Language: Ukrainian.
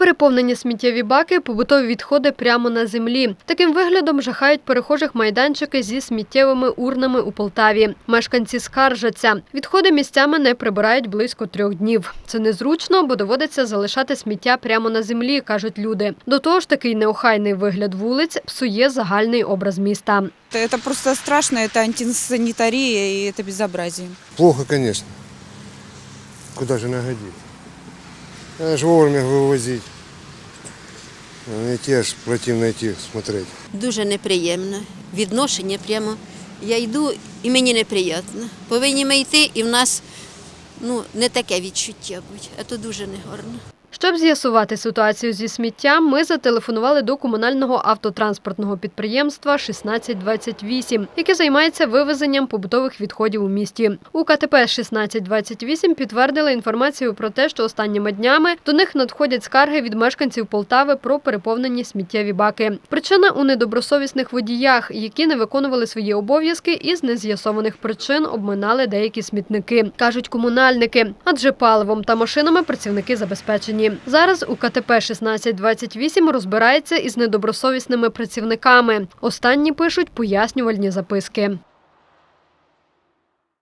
Переповнені сміттєві баки, побутові відходи прямо на землі. Таким виглядом жахають перехожих майданчики зі сміттєвими урнами у Полтаві. Мешканці скаржаться. Відходи місцями не прибирають близько трьох днів. Це незручно, бо доводиться залишати сміття прямо на землі, кажуть люди. До того ж, такий неохайний вигляд вулиць псує загальний образ міста. Это просто страшно, это антисанитария и это безобразие. Плохо, конечно. Куда же нагодить? Надо же вовремя вывозить. А теж те противно йти смотреть. Дуже неприємне. Відношення прямо. Я йду і мені неприємно. Повинні ми йти, і в нас ну, не таке відчуття будь, а то дуже негарно. Щоб з'ясувати ситуацію зі сміттям, ми зателефонували до комунального автотранспортного підприємства 1628, яке займається вивезенням побутових відходів у місті. У КТП 1628 підтвердили інформацію про те, що останніми днями до них надходять скарги від мешканців Полтави про переповнені сміттєві баки. Причина у недобросовісних водіях, які не виконували свої обов'язки і з нез'ясованих причин обминали деякі смітники, кажуть комунальники. Адже паливом та машинами працівники забезпечені. Зараз у КТП 1628 розбирається із недобросовісними працівниками. Останні пишуть пояснювальні записки.